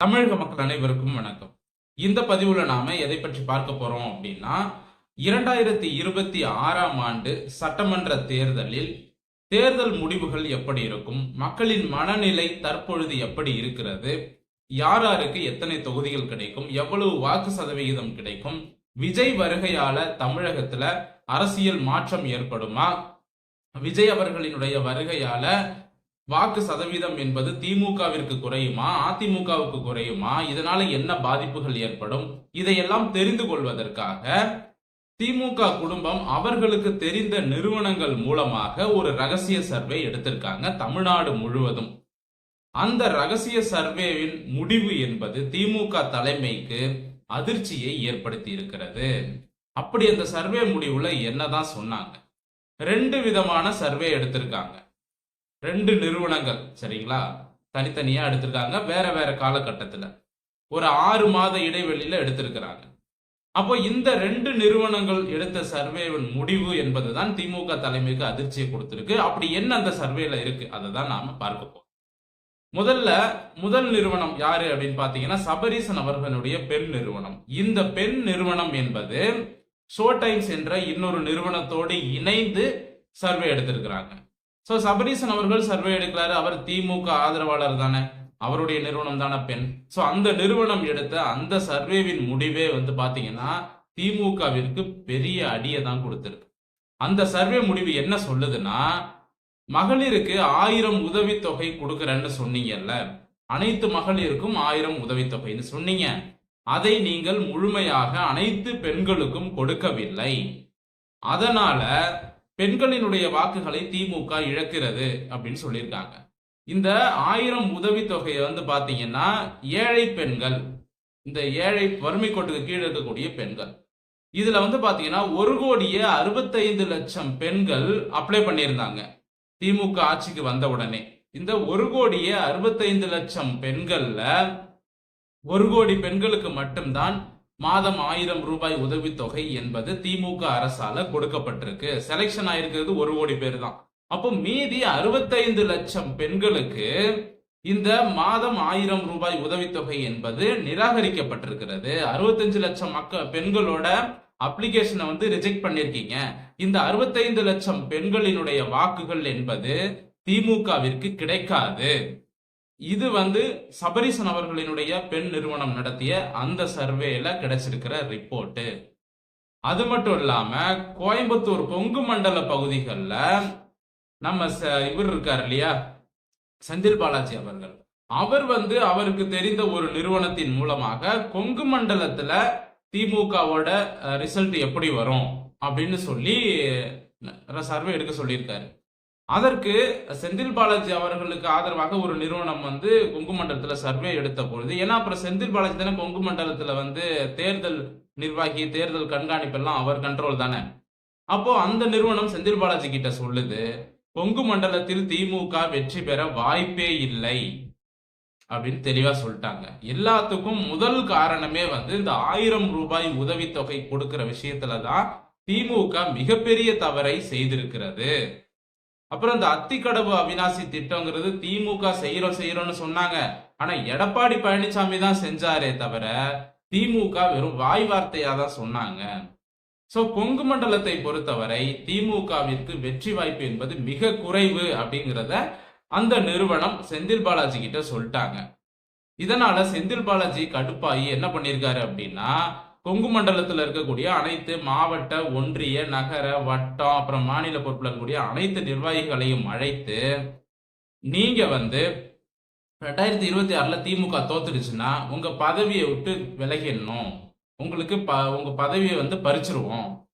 தமிழக மக்கள் அனைவருக்கும் வணக்கம். இந்த பதிவுல நாம எதை பற்றி பார்க்க போறோம் அப்படின்னா இரண்டாயிரத்தி இருபத்தி ஆறாம் ஆண்டு சட்டமன்ற தேர்தலில் தேர்தல் முடிவுகள் எப்படி இருக்கும் மக்களின் மனநிலை தற்பொழுது எப்படி இருக்கிறது யார் யாருக்கு எத்தனை தொகுதிகள் கிடைக்கும் எவ்வளவு வாக்கு சதவிகிதம் கிடைக்கும் விஜய் வருகையால தமிழகத்துல அரசியல் மாற்றம் ஏற்படுமா விஜய் அவர்களினுடைய வருகையால வாக்கு சதவீதம் என்பது திமுகவிற்கு குறையுமா அதிமுகவுக்கு குறையுமா? இதனால என்ன பாதிப்புகள் ஏற்படும்? இதையெல்லாம் தெரிந்து கொள்வதற்காக திமுக குடும்பம் அவர்களுக்கு தெரிந்த நிறுவனங்கள் மூலமாக ஒரு ரகசிய சர்வே எடுத்திருக்காங்க தமிழ்நாடு முழுவதும். அந்த ரகசிய சர்வேவின் முடிவு என்பது திமுக தலைமைக்கு அதிர்ச்சியை ஏற்படுத்தி இருக்கிறது. அப்படி அந்த சர்வே முடிவுல என்னதான் சொன்னாங்க. ரெண்டு விதமான சர்வே எடுத்திருக்காங்க. ரெண்டு நிறுவனங்கள் சரிங்களா? தனித்தனியா எடுத்திருக்காங்க வேற வேற காலகட்டத்துல. ஒரு ஆறு மாத இடைவெளியில எடுத்திருக்கிறாங்க. அப்போ இந்த ரெண்டு நிறுவனங்கள் எடுத்த சர்வேவின் முடிவு என்பதுதான் திமுக தலைமைக்கு அதிர்ச்சியை கொடுத்திருக்கு. அப்படி என்ன அந்த சர்வேல இருக்கு அதை தான் நாம பார்க்க போறோம். முதல்ல முதல் நிறுவனம் யாரு அப்படின்னு பாத்தீங்கன்னா சபரீசன் அவர்களுடைய பெண் நிறுவனம். இந்த பெண் நிறுவனம் என்பது ஷோ டைம்ஸ் என்ற இன்னொரு நிறுவனத்தோடு இணைந்து சர்வே எடுத்திருக்கிறாங்க. ஸோ சபரீசன் அவர்கள் சர்வே எடுக்கிறாரு. அவர் திமுக ஆதரவாளர் தானே. அவருடைய நிறுவனம் தானே பெண். ஸோ அந்த நிறுவனம் எடுத்த அந்த சர்வேவின் முடிவே வந்து பாத்தீங்கன்னா திமுகவிற்கு பெரிய அடியை தான் கொடுத்திருக்கு. அந்த சர்வே முடிவு என்ன சொல்லுதுன்னா மகளிருக்கு ஆயிரம் உதவித்தொகை கொடுக்குறேன்னு சொன்னீங்கல்ல. அனைத்து மகளிருக்கும் ஆயிரம் உதவித்தொகைன்னு சொன்னீங்க. அதை நீங்கள் முழுமையாக அனைத்து பெண்களுக்கும் கொடுக்கவில்லை. அதனால பெண்களினுடைய வாக்குகளை திமுக இழக்கிறது அப்படின்னு சொல்லியிருக்காங்க. இந்த ஆயிரம் உதவித்தொகையை வந்து பார்த்தீங்கன்னா ஏழை பெண்கள் இந்த ஏழை வறுமை கோட்டுக்கு கீழே இருக்கக்கூடிய பெண்கள். இதுல வந்து பாத்தீங்கன்னா ஒரு கோடியே அறுபத்தைந்து லட்சம் பெண்கள் அப்ளை பண்ணியிருந்தாங்க. திமுக ஆட்சிக்கு வந்த உடனே. இந்த ஒரு கோடியே அறுபத்தைந்து லட்சம் பெண்கள்ல ஒரு கோடி பெண்களுக்கு மட்டும்தான் மாதம் ஆயிரம் ரூபாய் உதவித்தொகை என்பது திமுக அரசால கொடுக்கப்பட்டிருக்கு. செலெக்ஷன் ஆயிருக்கிறது ஒரு கோடி பேர் தான். அப்போ மீதி அறுபத்தைந்து லட்சம் பெண்களுக்கு இந்த மாதம் ஆயிரம் ரூபாய் உதவித்தொகை என்பது நிராகரிக்கப்பட்டிருக்கிறது. அறுபத்தஞ்சு லட்சம் மக்க பெண்களோட அப்ளிகேஷனை வந்து ரிஜெக்ட் பண்ணிருக்கீங்க. இந்த அறுபத்தைந்து லட்சம் பெண்களினுடைய வாக்குகள் என்பது திமுகவிற்கு கிடைக்காது. இது வந்து சபரிசன் அவர்களினுடைய பெண் நிறுவனம் நடத்திய அந்த சர்வேல கிடைச்சிருக்கிற ரிப்போர்ட் அது மட்டும் இல்லாம கோயம்புத்தூர் கொங்கு மண்டல பகுதிகளில் நம்ம ச- இவர் இருக்கார் இல்லையா? செந்தில் பாலாஜி அவர்கள். அவர் வந்து அவருக்கு தெரிந்த ஒரு நிறுவனத்தின் மூலமாக கொங்கு மண்டலத்துல திமுகவோட ரிசல்ட் எப்படி வரும்? அப்படின்னு சொல்லி சர்வே எடுக்க சொல்லியிருக்காரு. அதற்கு செந்தில் பாலாஜி அவர்களுக்கு ஆதரவாக ஒரு நிறுவனம் வந்து கொங்கு மண்டலத்துல சர்வே எடுத்த பொழுது ஏன்னா அப்புறம் செந்தில் பாலாஜி தானே கொங்கு மண்டலத்துல வந்து தேர்தல் நிர்வாகி தேர்தல் கண்காணிப்பு எல்லாம் அவர் கண்ட்ரோல் தானே. அப்போ அந்த நிறுவனம் செந்தில் பாலாஜி கிட்ட சொல்லுது கொங்கு மண்டலத்தில் திமுக வெற்றி பெற வாய்ப்பே இல்லை அப்படின்னு தெளிவா சொல்லிட்டாங்க. எல்லாத்துக்கும் முதல் காரணமே வந்து இந்த ஆயிரம் ரூபாய் உதவித்தொகை கொடுக்கிற விஷயத்துல தான் திமுக மிகப்பெரிய தவறை செய்திருக்கிறது. அப்புறம் இந்த அத்திக்கடவு அவினாசி திட்டங்கிறது திமுக செய்யறோம் செய்யறோம்னு சொன்னாங்க. ஆனா எடப்பாடி பழனிசாமி தான் செஞ்சாரே தவிர திமுக வெறும் வாய் வார்த்தையா தான் சொன்னாங்க. சோ கொங்கு மண்டலத்தை பொறுத்தவரை திமுகவிற்கு வெற்றி வாய்ப்பு என்பது மிக குறைவு அப்படிங்கிறத அந்த நிறுவனம் செந்தில் பாலாஜி கிட்ட சொல்லிட்டாங்க. இதனால செந்தில் பாலாஜி கடுப்பாகி என்ன பண்ணியிருக்காரு அப்படின்னா கொங்கு மண்டலத்தில் இருக்கக்கூடிய அனைத்து மாவட்ட ஒன்றிய நகர வட்டம் அப்புறம் மாநில பொறுப்பில் இருக்கக்கூடிய அனைத்து நிர்வாகிகளையும் அழைத்து நீங்க வந்து ரெண்டாயிரத்தி இருபத்தி ஆறுல திமுக தோத்துடுச்சுன்னா உங்க பதவியை விட்டு விலகிடணும். உங்களுக்கு ப உங்க பதவியை வந்து பறிச்சிருவோம்.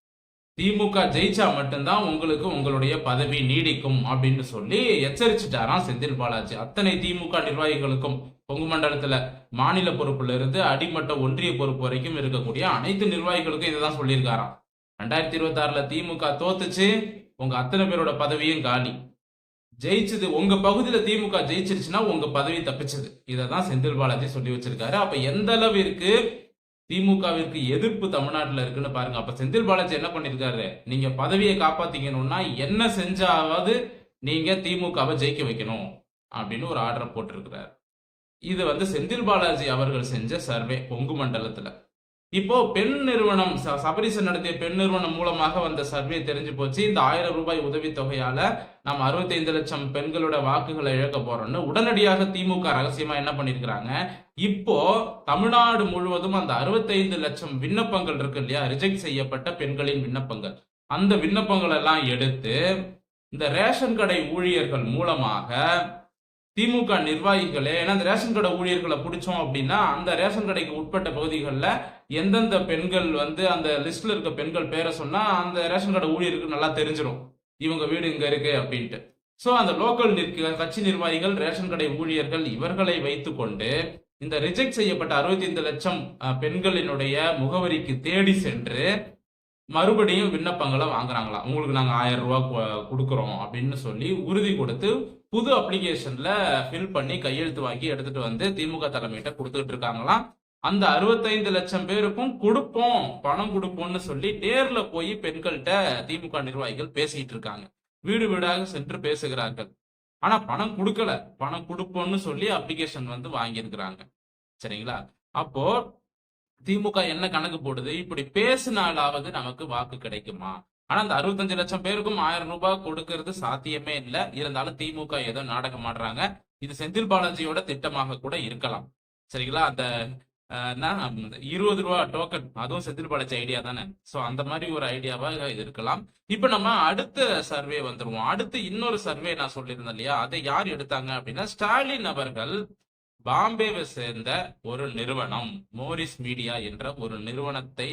திமுக ஜெயிச்சா மட்டும்தான் உங்களுக்கு உங்களுடைய பதவி நீடிக்கும் அப்படின்னு சொல்லி எச்சரிச்சுட்டாராம் செந்தில் பாலாஜி. அத்தனை திமுக நிர்வாகிகளுக்கும் கொங்கு மண்டலத்துல மாநில பொறுப்புல இருந்து அடிமட்ட ஒன்றிய பொறுப்பு வரைக்கும் இருக்கக்கூடிய அனைத்து நிர்வாகிகளுக்கும் இதுதான் சொல்லியிருக்காராம். ரெண்டாயிரத்தி இருபத்தி ஆறுல திமுக தோத்துச்சு உங்க அத்தனை பேரோட பதவியும் காலி. ஜெயிச்சது உங்க பகுதியில திமுக ஜெயிச்சிருச்சுன்னா உங்க பதவி தப்பிச்சது. இதை தான் செந்தில் பாலாஜி சொல்லி வச்சிருக்காரு. அப்ப எந்த அளவிற்கு திமுகவிற்கு எதிர்ப்பு தமிழ்நாட்டில் இருக்குன்னு பாருங்க. அப்ப செந்தில் பாலாஜி என்ன பண்ணிருக்காரு? நீங்க பதவியை காப்பாத்திக்கணும்னா என்ன செஞ்சாவது நீங்க திமுகவை ஜெயிக்க வைக்கணும் அப்படின்னு ஒரு ஆர்டர் போட்டிருக்கிறார். இது வந்து செந்தில் பாலாஜி அவர்கள் செஞ்ச சர்வே கொங்கு மண்டலத்துல. இப்போ பெண் நிறுவனம் ச- சபரிசன் நடத்திய பெண் நிறுவனம் மூலமாக வந்த சர்வே தெரிஞ்சு போச்சு. இந்த ஆயிரம் ரூபாய் உதவித்தொகையால நம்ம 65 லட்சம் பெண்களோட வாக்குகளை இழக்க போறோம்னு உடனடியாக திமுக ரகசியமா என்ன பண்ணிருக்கிறாங்க? இப்போ தமிழ்நாடு முழுவதும் அந்த 65 லட்சம் விண்ணப்பங்கள் இருக்கு இல்லையா? ரிஜெக்ட் செய்யப்பட்ட பெண்களின் விண்ணப்பங்கள். அந்த விண்ணப்பங்கள் எல்லாம் எடுத்து இந்த ரேஷன் கடை ஊழியர்கள் மூலமாக திமுக நிர்வாகிகளே ஏன்னா இந்த ரேஷன் கடை ஊழியர்களை பிடிச்சோம் அப்படின்னா அந்த ரேஷன் கடைக்கு உட்பட்ட பகுதிகளில் எந்தெந்த பெண்கள் வந்து அந்த லிஸ்ட்ல இருக்க பெண்கள் பேரை சொன்னா அந்த ரேஷன் கடை ஊழியருக்கு நல்லா தெரிஞ்சிடும் இவங்க வீடு இங்க இருக்கு அப்படின்ட்டு. ஸோ அந்த லோக்கல் நிற்க கட்சி நிர்வாகிகள் ரேஷன் கடை ஊழியர்கள் இவர்களை வைத்துக்கொண்டு இந்த ரிஜெக்ட் செய்யப்பட்ட 65 லட்சம் பெண்களினுடைய முகவரிக்கு தேடி சென்று மறுபடியும் விண்ணப்பங்களை வாங்குறாங்களாம். உங்களுக்கு நாங்கள் ஆயிரம் ரூபா கொடுக்குறோம் அப்படின்னு சொல்லி உறுதி கொடுத்து புது அப்ளிகேஷன்ல ஃபில் பண்ணி கையெழுத்து வாங்கி எடுத்துட்டு வந்து திமுக தலைமையிட்ட கொடுத்துட்டு இருக்காங்களாம். அந்த 65 லட்சம் பேருக்கும் கொடுப்போம் பணம் கொடுப்போம்னு சொல்லி நேர்ல போய் பெண்கள்கிட்ட திமுக நிர்வாகிகள் பேசிட்டு இருக்காங்க. வீடு வீடாக சென்று பேசுகிறார்கள். ஆனா பணம் கொடுக்கல. பணம் கொடுப்போம்னு சொல்லி அப்ளிகேஷன் வந்து வாங்கியிருக்கிறாங்க. சரிங்களா? அப்போ திமுக என்ன கணக்கு போடுது? இப்படி பேசினாலாவது நமக்கு வாக்கு கிடைக்குமா? ஆனா அந்த 65 லட்சம் பேருக்கும் ஆயிரம் ரூபாய் கொடுக்கறது சாத்தியமே இல்ல. இருந்தாலும் திமுக ஏதோ நாடகம் ஆடுறாங்க. இது செந்தில் பாலாஜியோட திட்டமாக கூட இருக்கலாம். சரிங்களா? அந்த இருபது ரூபா டோக்கன் அதுவும் செந்தில் பாலாஜி ஐடியா தானே. சோ அந்த மாதிரி ஒரு ஐடியாவா இது இருக்கலாம். இப்ப நம்ம அடுத்த சர்வே வந்துருவோம். அடுத்து இன்னொரு சர்வே நான் சொல்லியிருந்தேன் இல்லையா? அதை யார் எடுத்தாங்க அப்படின்னா ஸ்டாலின் அவர்கள் பாம்பேவை சேர்ந்த ஒரு நிறுவனம் மோரிஸ் மீடியா என்ற ஒரு நிறுவனத்தை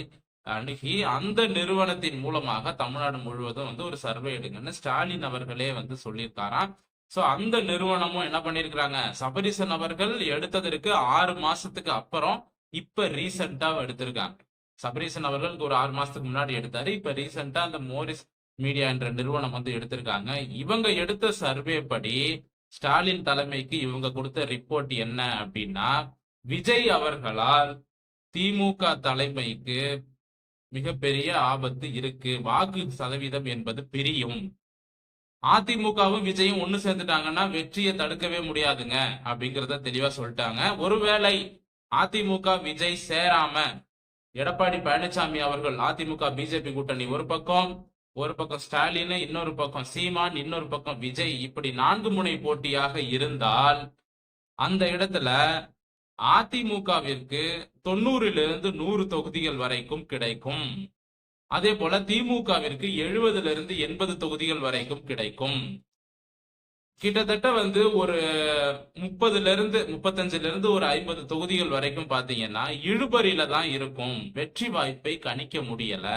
அணுகி அந்த நிறுவனத்தின் மூலமாக தமிழ்நாடு முழுவதும் வந்து ஒரு சர்வே எடுங்கன்னு ஸ்டாலின் அவர்களே வந்து சொல்லியிருக்காராம். சோ அந்த நிறுவனமும் என்ன பண்ணிருக்கிறாங்க சபரிசன் அவர்கள் எடுத்ததற்கு ஆறு மாசத்துக்கு அப்புறம் இப்ப ரீசெண்டா எடுத்திருக்காங்க. சபரிசன் அவர்களுக்கு ஒரு ஆறு மாசத்துக்கு முன்னாடி எடுத்தாரு. இப்ப ரீசெண்டா அந்த மோரிஸ் மீடியா என்ற நிறுவனம் வந்து எடுத்திருக்காங்க. இவங்க எடுத்த சர்வே படி ஸ்டாலின் தலைமைக்கு இவங்க கொடுத்த ரிப்போர்ட் என்ன அப்படின்னா விஜய் அவர்களால் திமுக தலைமைக்கு மிகப்பெரிய ஆபத்து இருக்கு. வாக்கு சதவீதம் என்பது பிரியும். அதிமுகவும் விஜயும் ஒண்ணு சேர்ந்துட்டாங்கன்னா வெற்றியை தடுக்கவே முடியாதுங்க அப்படிங்கறத தெளிவா சொல்லிட்டாங்க. ஒருவேளை அதிமுக விஜய் சேராம எடப்பாடி பழனிசாமி அவர்கள் அதிமுக பிஜேபி கூட்டணி ஒரு பக்கம் ஒரு பக்கம் ஸ்டாலின் இன்னொரு பக்கம் சீமான் இன்னொரு பக்கம் விஜய் இப்படி நான்கு முனை போட்டியாக இருந்தால் அந்த இடத்துல அதிமுகவிற்கு தொண்ணூறிலிருந்து நூறு தொகுதிகள் வரைக்கும் கிடைக்கும். அதே போல திமுகவிற்கு எழுபதுல இருந்து எண்பது தொகுதிகள் வரைக்கும் கிடைக்கும். கிட்டத்தட்ட வந்து ஒரு முப்பதுல இருந்து முப்பத்தஞ்சுல இருந்து ஒரு ஐம்பது தொகுதிகள் வரைக்கும் பாத்தீங்கன்னா இழுபறியில தான் இருக்கும். வெற்றி வாய்ப்பை கணிக்க முடியல.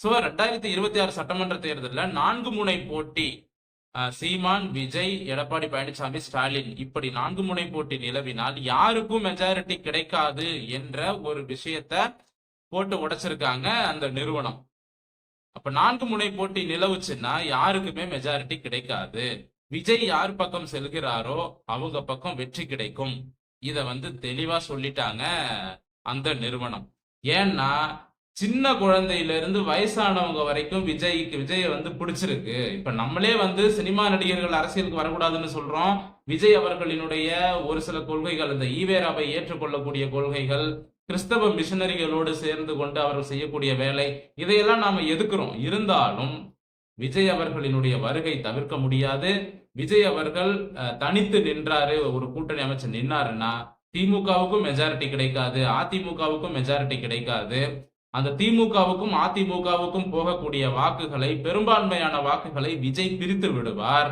சோ ரெண்டாயிரத்தி இருபத்தி ஆறு சட்டமன்ற தேர்தலில் நான்கு முனை போட்டி சீமான் விஜய் எடப்பாடி பழனிசாமி ஸ்டாலின் இப்படி நான்கு முனை போட்டி நிலவினால் யாருக்கும் மெஜாரிட்டி கிடைக்காது என்ற ஒரு விஷயத்த போட்டு உடைச்சிருக்காங்க அந்த நிறுவனம். அப்ப நான்கு முனை போட்டி நிலவுச்சுன்னா யாருக்குமே மெஜாரிட்டி கிடைக்காது. விஜய் யார் பக்கம் செல்கிறாரோ அவங்க பக்கம் வெற்றி கிடைக்கும். இத வந்து தெளிவா சொல்லிட்டாங்க அந்த நிறுவனம். ஏன்னா சின்ன குழந்தையில இருந்து வயசானவங்க வரைக்கும் விஜய்க்கு விஜயை வந்து பிடிச்சிருக்கு. இப்ப நம்மளே வந்து சினிமா நடிகர்கள் அரசியலுக்கு வரக்கூடாதுன்னு சொல்றோம். விஜய் அவர்களினுடைய ஒரு சில கொள்கைகள் இந்த ஈவேராவை ஏற்றுக்கொள்ளக்கூடிய கொள்கைகள் கிறிஸ்தவ மிஷனரிகளோடு சேர்ந்து கொண்டு அவர்கள் செய்யக்கூடிய வேலை இதையெல்லாம் நாம எதுக்குறோம்? இருந்தாலும் விஜய் அவர்களினுடைய வருகை தவிர்க்க முடியாது. விஜய் அவர்கள் தனித்து நின்றாரு. ஒரு கூட்டணி அமைச்சர் நின்னாருன்னா திமுகவுக்கும் மெஜாரிட்டி கிடைக்காது. அதிமுகவுக்கும் மெஜாரிட்டி கிடைக்காது. அந்த திமுகவுக்கும் அதிமுகவுக்கும் போகக்கூடிய வாக்குகளை பெரும்பான்மையான வாக்குகளை விஜய் பிரித்து விடுவார்.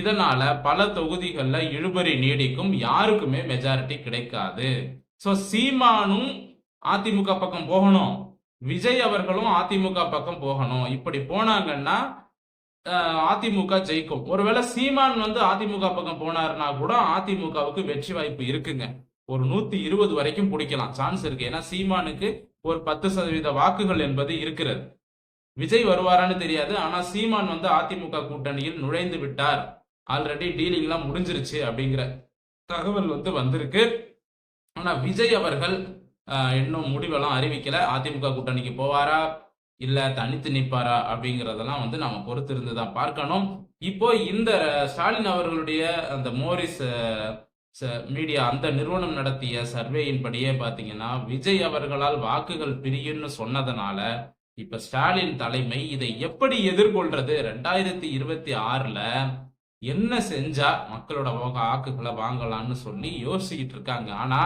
இதனால பல தொகுதிகளில் இழுபறி நீடிக்கும் யாருக்குமே மெஜாரிட்டி கிடைக்காது. சோ சீமானும் அதிமுக பக்கம் போகணும். விஜய் அவர்களும் அதிமுக பக்கம் போகணும். இப்படி போனாங்கன்னா அதிமுக ஜெயிக்கும். ஒருவேளை சீமான் வந்து அதிமுக பக்கம் போனாருன்னா கூட அதிமுகவுக்கு வெற்றி வாய்ப்பு இருக்குங்க. ஒரு நூத்தி இருபது வரைக்கும் பிடிக்கலாம். சான்ஸ் இருக்கு. ஏன்னா சீமானுக்கு ஒரு பத்து சதவீத வாக்குகள் என்பது இருக்கிறது. விஜய் வருவாரான்னு தெரியாது ஆனா சீமான் வந்து அதிமுக கூட்டணியில் நுழைந்து விட்டார். ஆல்ரெடி டீலிங்லாம் முடிஞ்சிருச்சு அப்படிங்கிற தகவல் வந்து வந்திருக்கு. ஆனா விஜய் அவர்கள் இன்னும் முடிவெல்லாம் அறிவிக்கல. அதிமுக கூட்டணிக்கு போவாரா? இல்ல தனித்து நிற்பாரா? அப்படிங்கறதெல்லாம் வந்து நாம பொறுத்திருந்து தான் பார்க்கணும். இப்போ இந்த ஸ்டாலின் அவர்களுடைய அந்த மோரிஸ் மீடியா அந்த நிறுவனம் நடத்திய சர்வேயின் படியே பார்த்தீங்கன்னா விஜய் அவர்களால் வாக்குகள் பிரியும்னு சொன்னதுனால இப்ப ஸ்டாலின் தலைமை இதை எப்படி எதிர்கொள்றது? ரெண்டாயிரத்தி இருபத்தி ஆறுல என்ன செஞ்சா மக்களோட வாக்குகளை வாங்கலாம்னு சொல்லி யோசிச்சுட்டு இருக்காங்க. ஆனா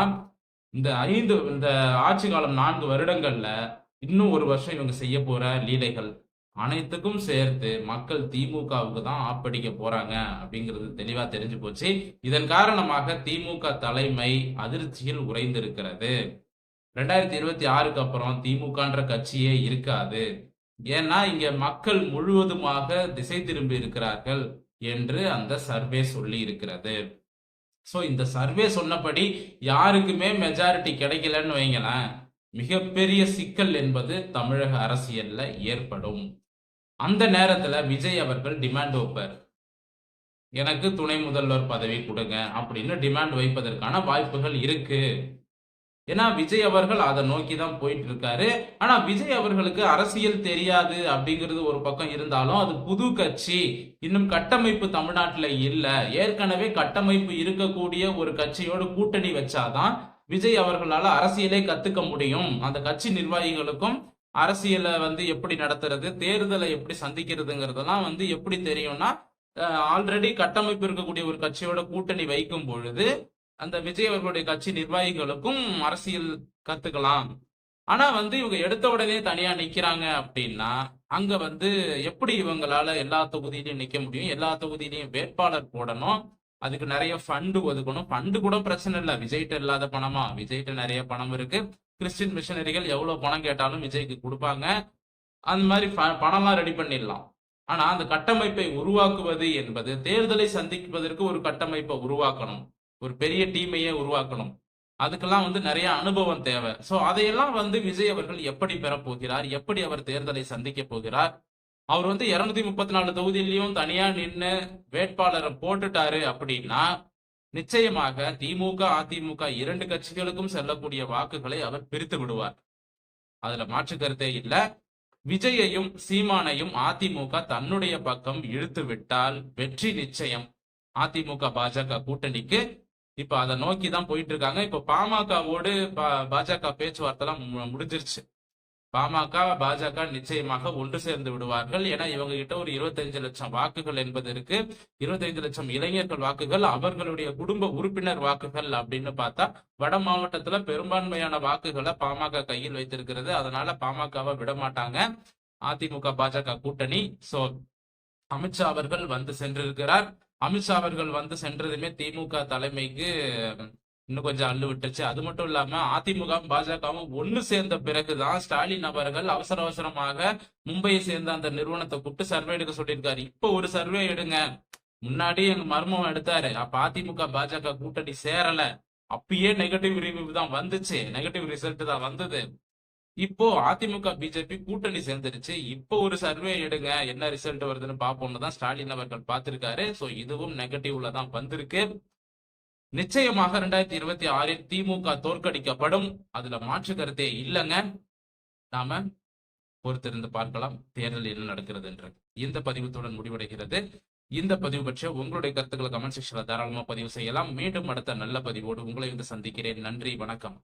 இந்த ஐந்து இந்த ஆட்சி காலம் நான்கு வருடங்கள்ல இன்னும் ஒரு வருஷம் இவங்க செய்ய போற லீலைகள் அனைத்துக்கும் சேர்த்து மக்கள் திமுகவுக்கு தான் ஆப்படிக்க போறாங்க அப்படிங்கிறது தெளிவா தெரிஞ்சு போச்சு. இதன் காரணமாக திமுக தலைமை அதிர்ச்சியில் உறைந்திருக்கிறது. ரெண்டாயிரத்தி இருபத்தி ஆறுக்கு அப்புறம் திமுகன்ற கட்சியே இருக்காது. ஏன்னா இங்க மக்கள் முழுவதுமாக திசை திரும்பி இருக்கிறார்கள் என்று அந்த சர்வே சொல்லி இருக்கிறது. ஸோ இந்த சர்வே சொன்னபடி யாருக்குமே மெஜாரிட்டி கிடைக்கலன்னு வைங்களேன். மிகப்பெரிய சிக்கல் என்பது தமிழக அரசியல்ல ஏற்படும். அந்த நேரத்துல விஜய் அவர்கள் டிமாண்ட் வைப்பார். எனக்கு துணை முதல்வர் பதவி கொடுங்க அப்படின்னு டிமாண்ட் வைப்பதற்கான வாய்ப்புகள் இருக்கு. ஏன்னா விஜய் அவர்கள் அதை நோக்கி தான் போயிட்டு இருக்காரு ஆனா விஜய் அவர்களுக்கு அரசியல் தெரியாது அப்படிங்கிறது ஒரு பக்கம் இருந்தாலும் அது புது கட்சி. இன்னும் கட்டமைப்பு தமிழ்நாட்டுல இல்ல. ஏற்கனவே கட்டமைப்பு இருக்கக்கூடிய ஒரு கட்சியோட கூட்டணி வச்சாதான் விஜய் அவர்களால அரசியலே கத்துக்க முடியும். அந்த கட்சி நிர்வாகிகளுக்கும் அரசியலை வந்து எப்படி நடத்துறது தேர்தலை எப்படி சந்திக்கிறதுங்கிறதெல்லாம் வந்து எப்படி தெரியும்னா ஆல்ரெடி கட்டமைப்பு இருக்கக்கூடிய ஒரு கட்சியோட கூட்டணி வைக்கும் பொழுது அந்த விஜய் அவர்களுடைய கட்சி நிர்வாகிகளுக்கும் அரசியல் கத்துக்கலாம். ஆனா வந்து இவங்க எடுத்த உடனே தனியா நிக்கிறாங்க அப்படின்னா அங்க வந்து எப்படி இவங்களால எல்லா தொகுதியிலையும் நிக்க முடியும்? எல்லா தொகுதியிலையும் வேட்பாளர் போடணும். அதுக்கு நிறைய ஃபண்டு ஒதுக்கணும். ஃபண்டு கூட பிரச்சனை இல்லை. விஜய்கிட்ட இல்லாத பணமா? விஜய்கிட்ட நிறைய பணம் இருக்கு. கிறிஸ்டின் மிஷனரிகள் எவ்வளவு பணம் கேட்டாலும் விஜய்க்கு கொடுப்பாங்க. அந்த மாதிரி ப- பணம்லாம் ரெடி பண்ணிடலாம். ஆனா அந்த கட்டமைப்பை உருவாக்குவது என்பது தேர்தலை சந்திப்பதற்கு ஒரு கட்டமைப்பை உருவாக்கணும். ஒரு பெரிய டீமையே உருவாக்கணும். அதுக்கெல்லாம் வந்து நிறைய அனுபவம் தேவை. சோ அதையெல்லாம் வந்து விஜய் அவர்கள் எப்படி பெறப்போகிறார் எப்படி அவர் தேர்தலை சந்திக்க போகிறார்? அவர் வந்து இருநூத்தி முப்பத்தி நாலு தொகுதியிலையும் தனியா நின்று வேட்பாளரை போட்டுட்டாரு அப்படின்னா நிச்சயமாக திமுக அதிமுக இரண்டு கட்சிகளுக்கும் செல்லக்கூடிய வாக்குகளை அவர் பிரித்து விடுவார். அதுல மாற்று கருத்தே இல்ல. விஜயையும் சீமானையும் அதிமுக தன்னுடைய பக்கம் இழுத்து விட்டால் வெற்றி நிச்சயம். அதிமுக பாஜக கூட்டணிக்கு. இப்ப அதை நோக்கி தான் போயிட்டு இருக்காங்க. இப்ப பாமகவோடு பா- பாஜக பேச்சுவார்த்தை எல்லாம் மு- முடிஞ்சிருச்சு. பாமக பாஜக நிச்சயமாக ஒன்று சேர்ந்து விடுவார்கள். ஏன்னா இவங்க கிட்ட ஒரு 25 லட்சம் வாக்குகள் என்பது இருக்கு. 25 லட்சம் இளைஞர்கள் வாக்குகள் அவர்களுடைய குடும்ப உறுப்பினர் வாக்குகள் அப்படின்னு பார்த்தா வட மாவட்டத்துல பெரும்பான்மையான வாக்குகளை பாமக கையில் வைத்திருக்கிறது. அதனால பாமகவை விட மாட்டாங்க. அதிமுக பாஜக கூட்டணி. சோ அமித்ஷா அவர்கள் வந்து சென்றிருக்கிறார். அமித்ஷா அவர்கள் வந்து சென்றதுமே திமுக தலைமைக்கு இன்னும் கொஞ்சம் அள்ளு விட்டுச்சு. அது மட்டும் இல்லாம அதிமுக பாஜகவும் ஒன்னு சேர்ந்த பிறகுதான் ஸ்டாலின் அவர்கள் அவசர அவசரமாக மும்பையை சேர்ந்த அந்த நிறுவனத்தை கூப்பிட்டு சர்வே எடுக்க சொல்லியிருக்காரு. இப்போ ஒரு சர்வே எடுங்க. முன்னாடி எங்க மர்மம் எடுத்தாரு. அப்ப அதிமுக பாஜக கூட்டணி சேரல. அப்பயே நெகட்டிவ் ரிவ்யூ தான் வந்துச்சு. நெகட்டிவ் ரிசல்ட் தான் வந்தது. இப்போ அதிமுக பிஜேபி கூட்டணி சேர்ந்துருச்சு. இப்போ ஒரு சர்வே எடுங்க. என்ன ரிசல்ட் வருதுன்னு பாப்போம்னு தான் ஸ்டாலின் அவர்கள் பார்த்திருக்காரு. சோ இதுவும் நெகட்டிவ்ல தான் வந்திருக்கு. நிச்சயமாக ரெண்டாயிரத்தி இருபத்தி ஆறில் திமுக தோற்கடிக்கப்படும். அதுல மாற்று கருத்தே இல்லைங்க. நாம பொறுத்திருந்து பார்க்கலாம் தேர்தல் என்ன நடக்கிறது என்று. இந்த பதிவுத்துடன் முடிவடைகிறது. இந்த பதிவு பற்றிய உங்களுடைய கருத்துக்களை கமெண்ட் செக்ஷன்ல தாராளமா பதிவு செய்யலாம். மீண்டும் அடுத்த நல்ல பதிவோடு உங்களை வந்து சந்திக்கிறேன். நன்றி வணக்கம்.